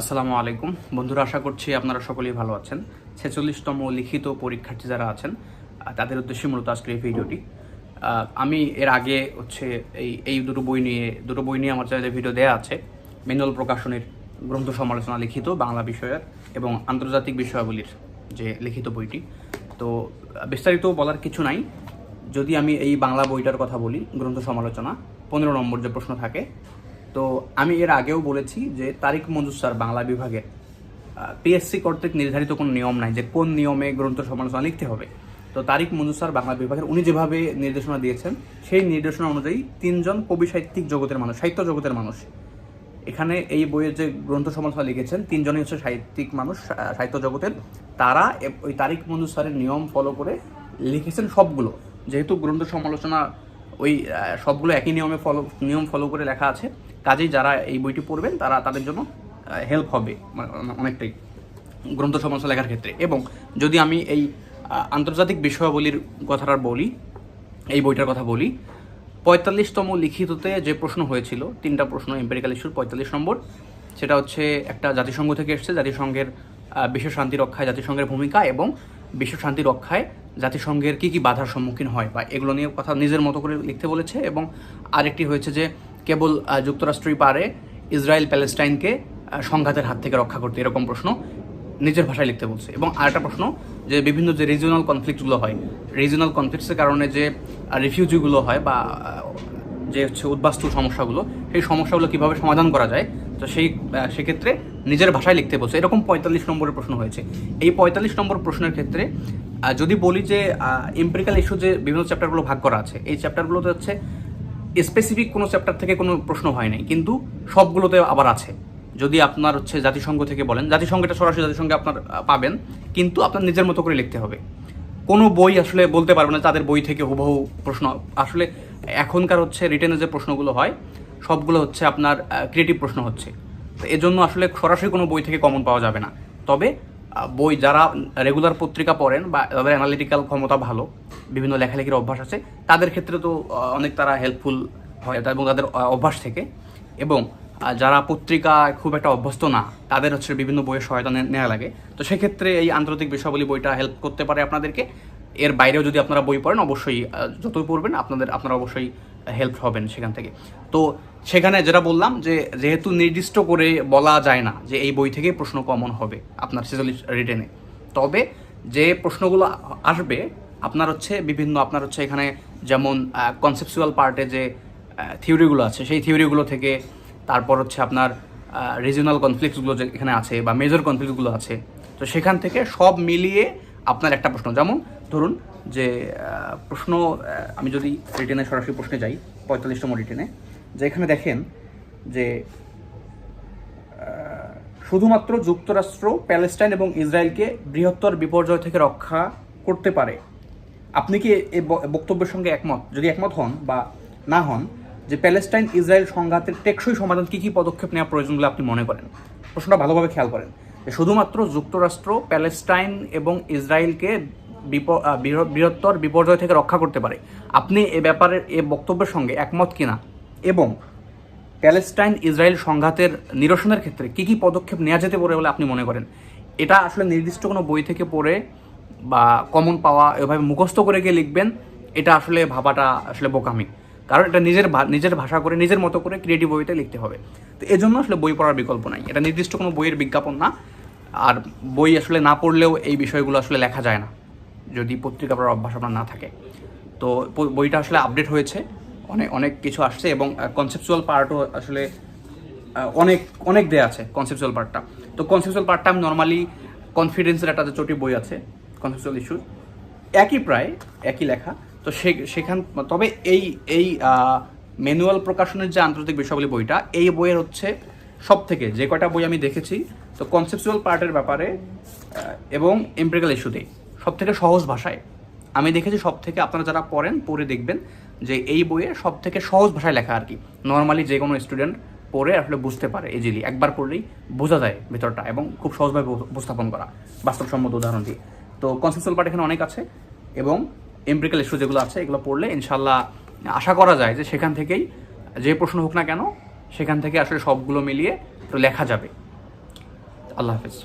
আসসালামু আলাইকুম। বন্ধুরা, আশা করছি আপনারা সকলেই ভালো আছেন। ছেচল্লিশতম লিখিত পরীক্ষার্থী যারা আছেন তাদের উদ্দেশ্যে মূলত আজকের এই ভিডিওটি। আমি এর আগে হচ্ছে এই এই দুটো বই নিয়ে, দুটো বই নিয়ে আমার চ্যানেলে ভিডিও দেওয়া আছে। ম্যানুয়াল প্রকাশনের গ্রন্থ সমালোচনা লিখিত, বাংলা বিষয়ের এবং আন্তর্জাতিক বিষয়াবলীর যে লিখিত বইটি। তো, বিস্তারিত বলার কিছু নাই। যদি আমি এই বাংলা বইটার কথা বলি, গ্রন্থ সমালোচনা, পনেরো নম্বর যে প্রশ্ন থাকে তো আমি এর আগেও বলেছি যে তারিক মঞ্জুর স্যার বাংলা বিভাগের পিএসসি কর্তৃক নির্ধারিত কোনো নিয়ম নাই যে কোন নিয়মে গ্রন্থ সমালোচনা লিখতে হবে। তো তারিক মঞ্জুর স্যার বাংলা বিভাগের, উনি যেভাবে নির্দেশনা দিয়েছেন, সেই নির্দেশনা অনুযায়ী তিনজন কবি সাহিত্যিক জগতের মানুষ, সাহিত্য জগতের মানুষ। এখানে এই বইয়ের যে গ্রন্থ সমালোচনা লিখেছেন, তিনজনই হচ্ছে সাহিত্যিক মানুষ সাহিত্য জগতের। তারা ওই তারিক মঞ্জুর স্যারের নিয়ম ফলো করে লিখেছেন সবগুলো। যেহেতু গ্রন্থ সমালোচনা ওই সবগুলো একই নিয়মে ফলো নিয়ম ফলো করে লেখা আছে। কাজেই যারা এই বইটি পড়বেন, তারা তাদের জন্য হেল্প হবে মানে অনেকটাই গ্রন্থ সমালোচনা লেখার ক্ষেত্রে। এবং যদি আমি এই আন্তর্জাতিক বিষয়াবলীর কথাটা বলি, এই বইটার কথা বলি, পঁয়তাল্লিশতম লিখিততে যে প্রশ্ন হয়েছিল, তিনটা প্রশ্ন এম্পেরিক্যাল ইস্যুর পঁয়তাল্লিশ নম্বর, সেটা হচ্ছে একটা জাতিসংঘ থেকে এসছে, জাতিসংঘের বিশ্ব শান্তি রক্ষায় জাতিসংঘের ভূমিকা এবং বিশ্ব শান্তি রক্ষায় জাতিসংঘের কী কী বাধার সম্মুখীন হয় বা এগুলো নিয়ে কথা নিজের মতো করে লিখতে বলেছে এবং আরেকটি হয়েছে যে কেবল যুক্তরাষ্ট্রই পারে ইসরায়েল প্যালেস্টাইনকে সংঘাতের হাত থেকে রক্ষা করতে, এরকম প্রশ্ন নিজের ভাষায় লিখতে বলছে। এবং আরেকটা প্রশ্ন যে বিভিন্ন যে রিজিওনাল কনফ্লিক্টগুলো হয় রিজিওনাল কনফ্লিক্টসের কারণে যে রিফিউজিগুলো হয় বা যে হচ্ছে উদ্বাস্তু সমস্যাগুলো, সেই সমস্যাগুলো কীভাবে সমাধান করা যায়, তো সেই সেক্ষেত্রে নিজের ভাষায় লিখতে বলছে। এরকম পঁয়তাল্লিশ নম্বরের প্রশ্ন হয়েছে। এই পঁয়তাল্লিশ নম্বর প্রশ্নের ক্ষেত্রে যদি বলি যে এম্পিরিক্যাল ইস্যু যে বিভিন্ন চ্যাপ্টারগুলো ভাগ করা আছে, এই চ্যাপ্টারগুলোতে হচ্ছে স্পেসিফিক কোনো চ্যাপ্টার থেকে কোনো প্রশ্ন হয় নাই, কিন্তু সবগুলোতে আবার আছে। যদি আপনার হচ্ছে জাতিসংঘ থেকে বলেন জাতিসংঘটা সরাসরি জাতিসংঘে আপনার পাবেন, কিন্তু আপনার নিজের মতো করে লিখতে হবে। কোনো বই আসলে বলতে পারবে না, তাদের বই থেকে হুবহু প্রশ্ন। আসলে এখনকার হচ্ছে রিটেনের যে প্রশ্নগুলো হয়, সবগুলো হচ্ছে আপনার ক্রিয়েটিভ প্রশ্ন হচ্ছে। এজন্য আসলে সরাসরি কোনো বই থেকে কমন পাওয়া যাবে না। তবে বই যারা রেগুলার পত্রিকা পড়েন বা তাদের অ্যানালিটিক্যাল ক্ষমতা ভালো, বিভিন্ন লেখালেখির অভ্যাস আছে, তাদের ক্ষেত্রে তো অনেক তারা হেল্পফুল হয় এবং তাদের অভ্যাস থেকে। এবং যারা পত্রিকা খুব একটা অভ্যস্ত না, তাদের হচ্ছে বিভিন্ন বইয়ের সহায়তা নেওয়া লাগে। তো সেক্ষেত্রে এই আন্তর্জাতিক বিষয়াবলী বইটা হেল্প করতে পারে আপনাদেরকে। এর বাইরেও যদি আপনারা বই পড়েন, অবশ্যই যতই পড়বেন, আপনাদের, আপনারা অবশ্যই হেল্প হবেন সেখান থেকে। তো সেখানে যেটা বললাম যে, যেহেতু নির্দিষ্ট করে বলা যায় না যে, এই বই থেকে প্রশ্ন কমন হবে আপনার সিজলি রিটেনে, তবে যে প্রশ্নগুলো আসবে, আপনার হচ্ছে বিভিন্ন, আপনার হচ্ছে এখানে যেমন কনসেপচুয়াল পার্টে যে থিওরিগুলো আছে, সেই থিওরিগুলো থেকে, তারপর হচ্ছে আপনার রিজিওনাল কনফ্লিক্টসগুলো যে এখানে আছে বা মেজর কনফ্লিক্টগুলো আছে, তো সেখান থেকে সব মিলিয়ে আপনার একটা প্রশ্ন, যেমন ধরুন যে প্রশ্ন আমি যদি রিটেনে সরাসরি প্রশ্নে যাই, পঁয়তাল্লিশতম রিটেনে যে এখানে দেখেন যে শুধুমাত্র যুক্তরাষ্ট্র, প্যালেস্টাইন এবং ইসরায়েলকে বৃহত্তর বিপর্যয় থেকে রক্ষা করতে পারে। আপনি কি এই বক্তব্যের সঙ্গে একমত? যদি একমত হন বা না হন, যে প্যালেস্টাইন, ইসরায়েল সংঘাতের টেকসই সমাধান কি কি পদক্ষেপ নেওয়া প্রয়োজন বলে আপনি মনে করেন? প্রশ্নটা ভালোভাবে খেয়াল করেন। শুধুমাত্র যুক্তরাষ্ট্র, প্যালেস্টাইন এবং ইসরায়েলকে বৃহত্তর বিপর্যয় থেকে রক্ষা করতে পারে। আপনি এ ব্যাপারে এ বক্তব্যের সঙ্গে একমত কিনা? এবং প্যালেস্টাইন ইসরায়েল সংঘাতের নিরসনের ক্ষেত্রে কি কি পদক্ষেপ নেওয়া যেতে পারে বলে আপনি মনে করেন? এটা আসলে নির্দিষ্ট কোনো বই থেকে পড়ে বা কমন পাওয়া এভাবে মুখস্থ করে গিয়ে লিখবেন, এটা আসলে ভাবাটা আসলে বোকামি। কারণ এটা নিজের নিজের ভাষা করে, নিজের মতো করে ক্রিয়েটিভ বইতে লিখতে হবে। তো এজন্য আসলে বই পড়ার বিকল্প নাই। এটা নির্দিষ্ট কোনো বইয়ের বিজ্ঞাপন না। আর বই আসলে না পড়লেও এই বিষয়গুলো আসলে লেখা যায় না। যদি পত্রিকা পড়ার অভ্যাস আপনার না থাকে। তো বইটা আসলে আপডেট হয়েছে অনেক অনেক কিছু আসছে এবং কনসেপচুয়াল পার্টও আসলে অনেক অনেক দেয়া আছে কনসেপচুয়াল পার্টটা তো কনসেপচুয়াল পার্টটা আমি নর্মালি কনফিডেন্সের একটা চটি বই আছে কনসেপচুয়াল ইস্যু একই প্রায়, একই লেখা। তো সেখান, তবে এই এই ম্যানুয়াল প্রকাশনের যে আন্তর্জাতিক বিষয়াবলী বইটা, এই বইয়ের হচ্ছে সব থেকে যে কয়টা বই আমি দেখেছি, তো কনসেপচুয়াল পার্টের ব্যাপারে এবং এমপ্রিক্যাল ইস্যুতে সব থেকে সহজ ভাষায়। আমি দেখেছি সব থেকে আপনারা যারা পড়েন, পড়ে দেখবেন যে এই বইয়ে সব থেকে সহজ ভাষায় লেখা আর কি। নর্মালি যে কোনো স্টুডেন্ট পড়ে আসলে বুঝতে পারে ইজিলি একবার পড়লেই বোঝা যায় ভেতরটা এবং খুব সহজভাবে উপস্থাপন করা। বাস্তবসম্মত উদাহরণ দিয়ে। তো কনসেপচুয়াল পার্ট এখানে অনেক আছে এবং এমপ্রিক্যাল ইস্যু যেগুলো আছে, এগুলো পড়লে ইনশাল্লাহ আশা করা যায় যে সেখান থেকেই যে প্রশ্ন হোক না কেন, সেখান থেকে আসলে সবগুলো মিলিয়ে লেখা যাবে। আল্লাহ হাফেজ।